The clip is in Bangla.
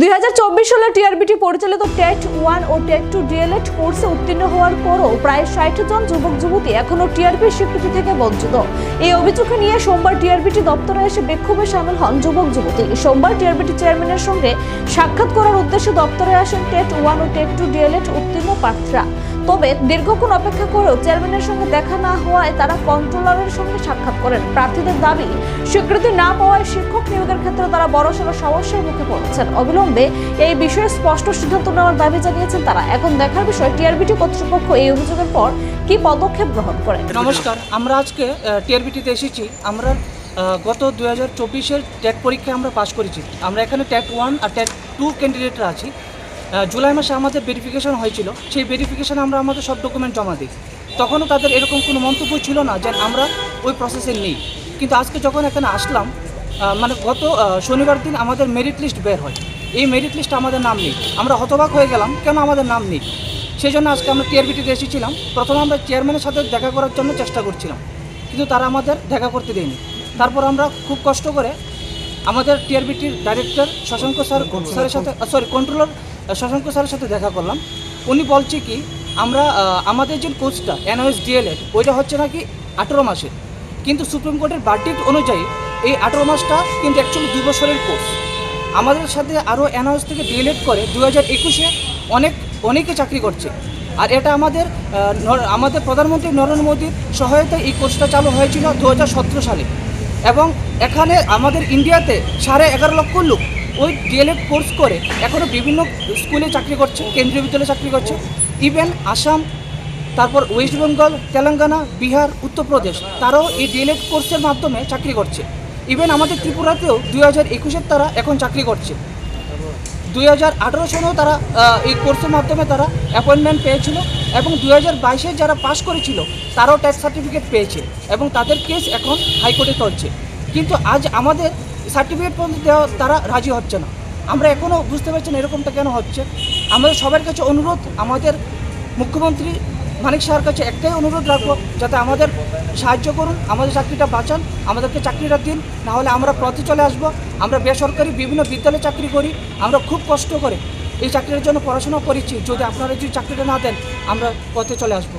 দুই সালে টিআরবিটি পরিচালিত টেট ওয়ান ও টেট টু ডিএলএড কোর্সে উত্তীর্ণ হওয়ার পরও প্রায় ষাট জন যুবক যুবতী এখনও টিআরপি স্বীকৃতি থেকে বঞ্চিত। এই অভিযোগকে নিয়ে সোমবার টিআরবিটি দপ্তরে এসে বিক্ষোভে সামিল হন যুবক যুবতী। সোমবার টিআরবিটি চেয়ারম্যানের সঙ্গে সাক্ষাৎ করার উদ্দেশ্যে দপ্তরে আসেন টেট ওয়ান ও টেট টু ডিএলএড উত্তীর্ণ প্রার্থীরা। তবে দীর্ঘক্ষণ অপেক্ষা করেও চেয়ারম্যানের সঙ্গে দেখা না হওয়ায় তারা কন্ট্রোলারের সঙ্গে সাক্ষাৎ করেন। প্রার্থীদের দাবি, স্বীকৃতি না পাওয়ায় শিক্ষক নিয়োগের ক্ষেত্রে তারা বড়সড় সমস্যার মুখে পড়েছেন। অবিলম্বে এই বিষয়ে স্পষ্ট সিদ্ধান্ত নেওয়ার দাবি জানিয়েছেন তারা। এখন দেখার বিষয়, টিআরবিটি কর্তৃপক্ষ এই অভিযোগের পর কি পদক্ষেপ গ্রহণ করে? নমস্কার, আমরা আজকে টিআরবিটিতে এসেছি। আমরা গত দু হাজার চব্বিশের ট্যাট পরীক্ষায় আমরা পাশ করেছি। আমরা এখানে ট্যাট ওয়ান আর ট্যাট টু ক্যান্ডিডেটরা আছি। জুলাই মাসে আমাদের ভেরিফিকেশন হয়েছিল। সেই ভেরিফিকেশনে আমরা আমাদের সব ডকুমেন্ট জমা দিই। তখনও তাদের এরকম কোনো মন্তব্য ছিল না যে আমরা ওই প্রসেসে নেই। কিন্তু আজকে যখন এখানে আসলাম মানে গত শনিবার দিন আমাদের মেরিট লিস্ট বের হয়। এই মেরিট লিস্টে আমাদের নাম নেই। আমরা হতবাক হয়ে গেলাম, কেন আমাদের নাম নেই? সেই জন্য আজকে আমরা টিআরবিটিতে এসেছিলাম। প্রথমে আমরা চেয়ারম্যানের সাথে দেখা করার জন্য চেষ্টা করছিলাম। কিন্তু তারা আমাদের দেখা করতে দেয়নি। তারপর আমরা খুব কষ্ট করে আমাদের টিআরবিটির ডাইরেক্টর শশাঙ্ক স্যার স্যারের সাথে সরি কন্ট্রোলার শশাঙ্ক স্যারের সাথে দেখা করলাম। উনি বলছে কি, আমরা আমাদের যে কোর্সটা এনওএস ডিএলএড ওইটা হচ্ছে নাকি আঠেরো মাসের। কিন্তু সুপ্রিম কোর্টের বার্ডিক অনুযায়ী এই আঠেরো মাসটা কিন্তু অ্যাকচুয়ালি দুই বছরের কোর্স। আমাদের সাথে আরও এনওএস থেকে ডিএলএড করে দু হাজার একুশে অনেক, অনেকে চাকরি করছে। আর এটা আমাদের আমাদের প্রধানমন্ত্রী নরেন্দ্র মোদীর সহায়তায় এই কোর্সটা চালু হয়েছিল দু হাজার সতেরো সালে। এবং এখানে আমাদের ইন্ডিয়াতে সাড়ে এগারো লক্ষ লোক ওই ডিএলএড কোর্স করে এখনও বিভিন্ন স্কুলে চাকরি করছে, কেন্দ্রীয় বিদ্যালয়ে চাকরি করছে। ইভেন আসাম তারপর ওয়েস্ট বেঙ্গল তেলেঙ্গানা বিহার উত্তরপ্রদেশ তারাও এই ডিএলএড কোর্সের মাধ্যমে চাকরি করছে। ইভেন আমাদের ত্রিপুরাতেও দুই হাজার একুশের তারা এখন চাকরি করছে। দুই হাজার আঠেরো সনেও তারা এই কোর্সের মাধ্যমে তারা অ্যাপয়েন্টমেন্ট পেয়েছিল। এবং দু হাজার বাইশে যারা পাশ করেছিল, তারাও ট্যাক্স সার্টিফিকেট পেয়েছে এবং তাদের কেস এখন হাইকোর্টে চলছে। কিন্তু আজ আমাদের সার্টিফিকেট পর্যন্ত দেওয়া, তারা রাজি হচ্ছে না। আমরা এখনও বুঝতে পারছি না এরকমটা কেন হচ্ছে। আমাদের সবার কাছে অনুরোধ, আমাদের মুখ্যমন্ত্রী মানিক শাহর কাছে একটাই অনুরোধ রাখব, যাতে আমাদের সাহায্য করুন, আমাদের চাকরিটা বাঁচান, আমাদেরকে চাকরিটা দিন, নাহলে আমরা পথে চলে আসব। আমরা বেসরকারি বিভিন্ন বিদ্যালয়ে চাকরি করি, আমরা খুব কষ্ট করে এই চাকরির জন্য পড়াশোনা করেছি। যদি আপনারা যদি চাকরিটা না দেন, আমরা পথে চলে আসব।